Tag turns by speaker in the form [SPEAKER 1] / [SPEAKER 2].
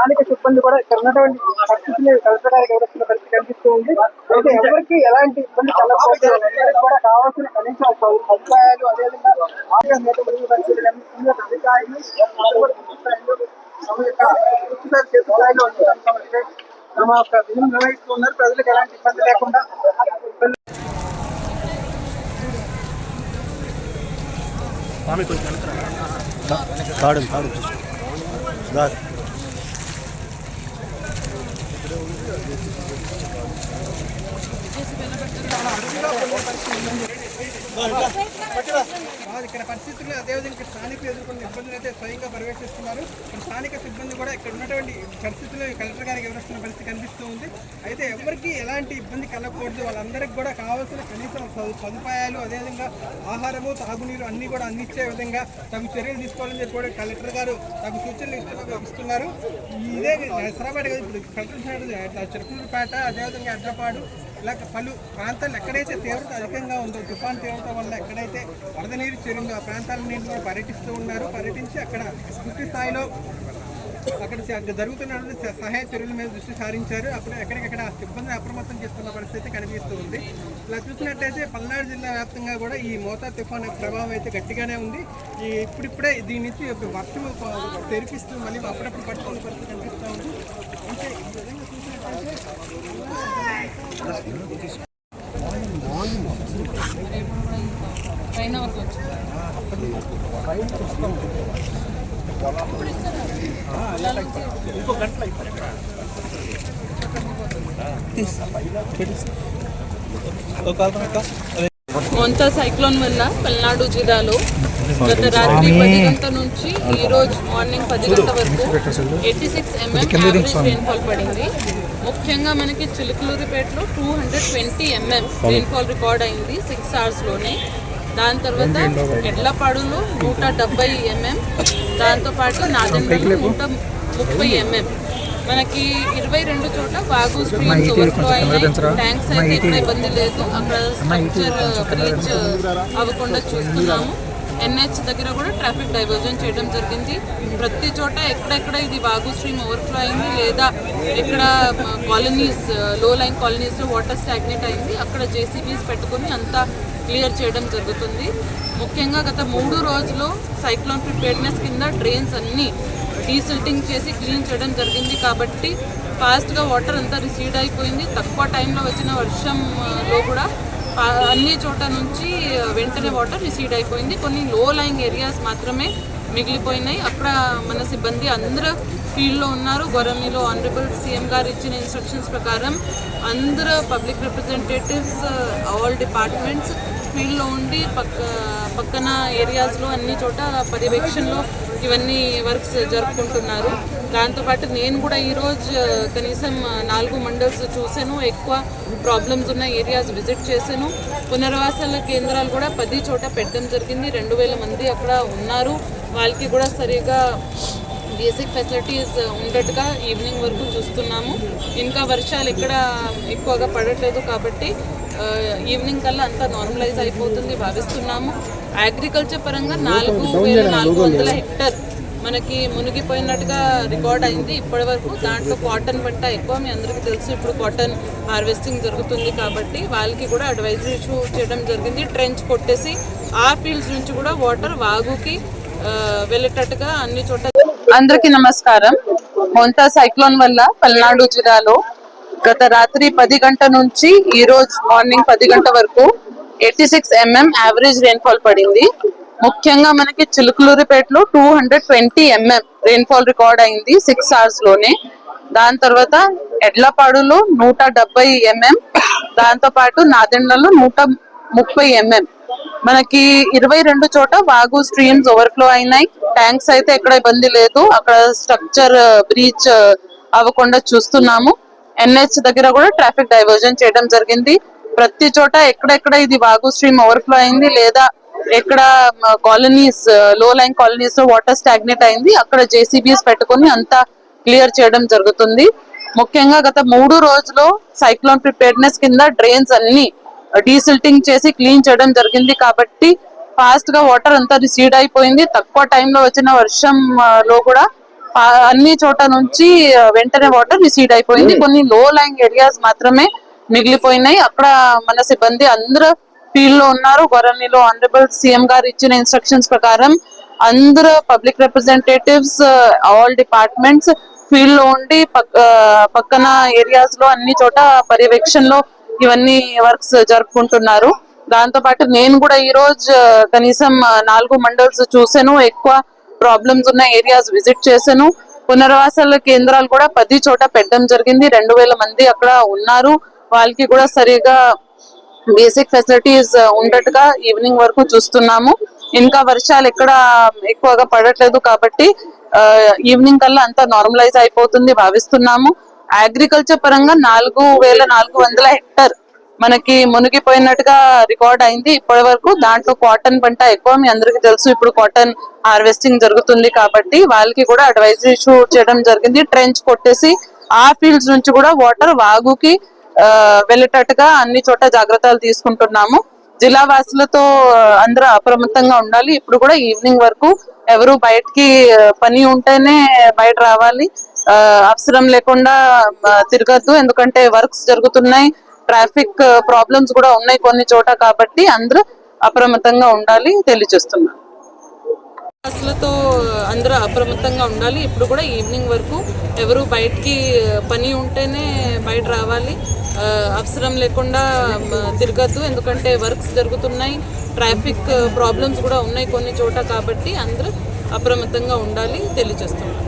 [SPEAKER 1] స్థానిక సిబ్బంది కూడా ఇక్కడ ఉన్నటువంటి పరిస్థితిని కలెక్టర్ గారికి వివరిస్తున్న పరిస్థితి కనిపిస్తూ ఉంది. అయితే ఎవరికి ఎలాంటి ఇబ్బంది కలగకపోతే కూడా కావాల్సిన కనీస సదుపాయాలు అదేవిధంగా ఆరోగ్య నేత మెరుగు పరిస్థితులు అన్ని అధికారులు తమ యొక్క పూర్తి స్థాయి చేతి స్థాయిలో ఉంచుతారు తమ యొక్క విధులు నిర్వహిస్తూ ఉన్నారు ప్రజలకు ఎలాంటి ఇబ్బంది లేకుండా ఇబ్బంది
[SPEAKER 2] తాడు తాడు.
[SPEAKER 1] చేసి ఇక్కడ పరిస్థితులు అదేవిధంగా విధంగా స్థానికులు ఎదుర్కొన్న ఇబ్బందులు అయితే స్వయంగా పర్యవేక్షిస్తున్నారు. స్థానిక సిబ్బంది కూడా ఇక్కడ ఉన్నటువంటి పరిస్థితులు కలెక్టర్ గారికి వివరిస్తున్న పరిస్థితి కనిపిస్తూ ఉంది. అయితే ఎవరికి ఎలాంటి ఇబ్బంది కలగకూడదు. వాళ్ళందరికీ కూడా కావాల్సిన కనీస సదు- సదుపాయాలు అదేవిధంగా ఆహారము తాగునీరు అన్ని కూడా అందించే విధంగా తగు చర్యలు తీసుకోవాలని చెప్పి కూడా కలెక్టర్ గారు తగు సూచనలు ఇస్తున్నారు. ఇదే హైదరాబాద్ కాదు. ఇప్పుడు కలెక్టర్ చిరకూరుపేట అదేవిధంగా అడ్రపాడు ఇలా పలు ప్రాంతాలు ఎక్కడైతే తీవ్రత అధికంగా ఉందో తుఫాన్ తీవ్రత వల్ల ఎక్కడైతే వరద నీరు చేరిందో ఆ ప్రాంతాల కూడా పర్యటిస్తూ ఉన్నారు. పర్యటించి అక్కడ పూర్తి స్థాయిలో అక్కడ స- సహాయ చర్యల మీద దృష్టి సారించారు. అప్పుడు ఎక్కడికక్కడ ఆ సిబ్బందిని అప్రమత్తం చేస్తున్న పరిస్థితి కనిపిస్తూ ఉంది. ఇలా చూసినట్టయితే పల్నాడు జిల్లా వ్యాప్తంగా కూడా ఈ మోతా తుఫాన్ ప్రభావం అయితే గట్టిగానే ఉంది. ఈ ఇప్పుడిప్పుడే దీని నుంచి వర్షం తెరిపిస్తూ మళ్ళీ అప్పుడప్పుడు పట్టుకున్న పరిస్థితి కనిపిస్తూ ఉంది. అంటే ఈ విధంగా చూసినట్టయితే
[SPEAKER 3] వరకు వచ్చింది మొంతా సైక్లోన్ వల్ల పల్నాడు జిల్లాలో గత రాత్రి పది గంటల నుంచి ఈ రోజు మార్నింగ్ పది గంటల వరకు eighty six MM average rainfall పడింది. ముఖ్యంగా మనకి చిలుకలూరిపేటలో two hundred twenty MM rainfall record అయింది సిక్స్ అవర్స్లోనే దాని తర్వాత ఎడ్లపాడులో నూట డెబ్బై ఎంఎం. దాంతోపాటు నాదెండ్లలో నూట ముప్పై ఎంఎం. మనకి ఇరవై రెండు చోట్ల వాగు స్ట్రీమ్స్ ఓవర్ఫ్లో అయినాయి. ట్యాంక్స్ అయితే ఎక్కడ ఇబ్బంది లేదు. అక్కడ స్ట్రక్చర్ బ్రీచ్ అవ్వకుండా చూస్తున్నాము. ఎన్హెచ్ దగ్గర కూడా ట్రాఫిక్ డైవర్జన్ చేయడం జరిగింది. ప్రతి చోట ఎక్కడెక్కడ ఇది వాగు స్ట్రీమ్ ఓవర్ఫ్లో అయింది లేదా ఎక్కడ కాలనీస్లో లైన్ కాలనీస్లో వాటర్ స్టాగ్నేట్ అయింది అక్కడ జేసీబీస్ పెట్టుకొని అంతా క్లియర్ చేయడం జరుగుతుంది. ముఖ్యంగా గత మూడు రోజులు సైక్లోన్ ప్రిపేర్నెస్ కింద డ్రైన్స్ అన్నీ డీసిల్టింగ్ చేసి క్లీన్ చేయడం జరిగింది కాబట్టి ఫాస్ట్గా వాటర్ అంతా రిసీడ్ అయిపోయింది. తక్కువ టైంలో వచ్చిన వర్షంలో కూడా అన్ని చోట నుంచి వెంటనే వాటర్ రిసీడ్ అయిపోయింది. కొన్ని లో లైంగ్ ఏరియాస్ మాత్రమే మిగిలిపోయినాయి. అక్కడ మన సిబ్బంది అందరూ ఫీల్డ్లో ఉన్నారు. గొరమిలో ఆనరబుల్ సీఎం గారు ఇచ్చిన ఇన్స్ట్రక్షన్స్ ప్రకారం అందరూ పబ్లిక్ రిప్రజెంటేటివ్స్ ఆల్ డిపార్ట్మెంట్స్ ఫీల్డ్లో ఉండి పక్క పక్కన ఏరియాస్లో అన్ని చోట పర్యవేక్షణలో ఇవన్నీ వర్క్స్ జరుపుకుంటున్నారు. దాంతోపాటు నేను కూడా ఈరోజు కనీసం నాలుగు మండల్స్ చూశాను. ఎక్కువ ప్రాబ్లమ్స్ ఉన్న ఏరియాస్ విజిట్ చేశాను. పునర్వాసాల కేంద్రాలు కూడా పది చోట పెట్టడం జరిగింది. రెండు వేల మంది అక్కడ ఉన్నారు. వాళ్ళకి కూడా సరిగా బేసిక్ ఫెసిలిటీస్ ఉండట్టుగా ఈవినింగ్ వరకు చూస్తున్నాము. ఇంకా వర్షాలు ఎక్కడ ఎక్కువగా పడట్లేదు కాబట్టి ఈవినింగ్ కల్లా అంతా నార్మలైజ్ అయిపోతుంది భావిస్తున్నాము. అగ్రికల్చర్ పరంగా నాలుగు వేల నాలుగు వందల హెక్టర్ మనకి మునిగిపోయినట్టుగా రికార్డ్ అయింది. ఇప్పటి వరకు దాంట్లో కాటన్ పంట ఎక్కువ మీ అందరికీ తెలుసు ఇప్పుడు కాటన్ హార్వెస్టింగ్ జరుగుతుంది కాబట్టి వాళ్ళకి కూడా అడ్వైజరీ ఇష్యూ చేయడం జరిగింది. ట్రెంచ్ కొట్టేసి ఆ ఫీల్డ్స్ నుంచి కూడా వాటర్ వాగుకి ఆ, వెళ్ళేటట్టుగా అన్ని చోట్ల అందరికీ నమస్కారం. మొంతా సైక్లోన్ వల్ల పల్నాడు జిల్లాలో గత రాత్రి పది గంట నుంచి ఈ రోజు మార్నింగ్ పది గంట వరకు eighty six MM average rainfall పడింది. ముఖ్యంగా మనకి చిలుకలూరిపేటలో two hundred twenty MM rainfall record అయింది సిక్స్ అవర్స్లోనే. దాని తర్వాత ఎడ్లపాడులో నూట డెబ్బై ఎంఎం దాంతో పాటు నాదెండ్లలో నూట ముప్పై ఎంఎం. మనకి ఇరవై రెండు చోట వాగు స్ట్రీమ్స్ ఓవర్ఫ్లో అయినాయి. ట్యాంక్స్ అయితే ఎక్కడ ఇబ్బంది లేదు. అక్కడ స్ట్రక్చర్ బ్రీచ్ అవ్వకుండా చూస్తున్నాము. ఎన్హెచ్ దగ్గర కూడా ట్రాఫిక్ డైవర్జన్ చేయడం జరిగింది. ప్రతి చోట ఎక్కడెక్కడ ఇది వాగు స్ట్రీమ్ ఓవర్ఫ్లో అయింది లేదా ఎక్కడ కాలనీస్లో లైన్ కాలనీస్లో వాటర్ స్టాగ్నేట్ అయింది అక్కడ జేసీబీస్ పెట్టుకొని అంతా క్లియర్ చేయడం జరుగుతుంది. ముఖ్యంగా గత మూడు రోజులు సైక్లోన్ ప్రిపేర్నెస్ కింద డ్రైన్స్ అన్ని డీసిల్టింగ్ చేసి క్లీన్ చేయడం జరిగింది కాబట్టి ఫాస్ట్గా వాటర్ అంతా రిసీడ్ అయిపోయింది. తక్కువ టైంలో వచ్చిన వర్షం లో కూడా అన్ని చోట నుంచి వెంటనే వాటర్ రిసీడ్ అయిపోయింది. కొన్ని లో లైంగ్ ఏరియాస్ మాత్రమే మిగిలిపోయినాయి. అక్కడ మన సిబ్బంది అందరూ ఫీల్డ్లో ఉన్నారు. గొర్రెనిలో ఆనరబుల్ సీఎం గారు ఇచ్చిన ఇన్స్ట్రక్షన్స్ ప్రకారం అందరూ పబ్లిక్ రిప్రజెంటేటివ్స్ ఆల్ డిపార్ట్మెంట్స్ ఫీల్డ్లో ఉండి పక్కన ఏరియాస్లో అన్ని చోట పర్యవేక్షణలో ఇవన్నీ వర్క్స్ జరుపుకుంటున్నారు. దాంతో పాటు నేను కూడా ఈ రోజు కనీసం నాలుగు మండల్స్ చూసాను ఎక్కువ ప్రాబ్లమ్స్ ఉన్న ఏరియాస్ విజిట్ చేశాను. పునర్వాసాల కేంద్రాలు కూడా పది చోట పెట్టడం జరిగింది. రెండు వేల మంది అక్కడ ఉన్నారు. వాళ్ళకి కూడా సరిగా బేసిక్ ఫెసిలిటీస్ ఉండటగా ఈవినింగ్ వరకు చూస్తున్నాము. ఇంకా వర్షాలు ఎక్కడ ఎక్కువగా పడట్లేదు కాబట్టి uh, ఈవినింగ్ కల్లా అంతా నార్మలైజ్ అయిపోతుంది భావిస్తున్నాము. అగ్రికల్చర్ పరంగా నాలుగు వేల నాలుగు వందల హెక్టర్ మనకి మునిగిపోయినట్టుగా రికార్డ్ అయింది. ఇప్పటి వరకు దాంట్లో కాటన్ పంట ఎక్కువ మీ అందరికీ తెలుసు ఇప్పుడు కాటన్ హార్వెస్టింగ్ జరుగుతుంది కాబట్టి వాళ్ళకి కూడా అడ్వైజ్ ఇష్యూ చేయడం జరిగింది. ట్రెంచ్ కొట్టేసి ఆ ఫీల్డ్స్ నుంచి కూడా వాటర్ వాగుకి వెళ్ళేటట్టుగా అన్ని చోట జాగ్రత్తలు తీసుకుంటున్నాము. జిల్లా వాసులతో అందరూ అప్రమత్తంగా ఉండాలి. ఇప్పుడు కూడా ఈవినింగ్ వరకు ఎవరు బయటికి పని ఉంటేనే బయట రావాలి. అవసరం లేకుండా తిరగద్దు. ఎందుకంటే వర్క్స్ జరుగుతున్నాయి. ట్రాఫిక్ ప్రాబ్లమ్స్ కూడా ఉన్నాయి కొన్ని చోట కాబట్టి అందరూ అప్రమత్తంగా ఉండాలి తెలియజేస్తున్నాను బస్సులతో అందరూ అప్రమత్తంగా ఉండాలి. ఇప్పుడు కూడా ఈవినింగ్ వరకు ఎవరు బయటికి పని ఉంటేనే బయట రావాలి. అవసరం లేకుండా తిరగద్దు. ఎందుకంటే వర్క్స్ జరుగుతున్నాయి. ట్రాఫిక్ ప్రాబ్లమ్స్ కూడా ఉన్నాయి కొన్ని చోట కాబట్టి అందరూ అప్రమత్తంగా ఉండాలి తెలియజేస్తున్నాను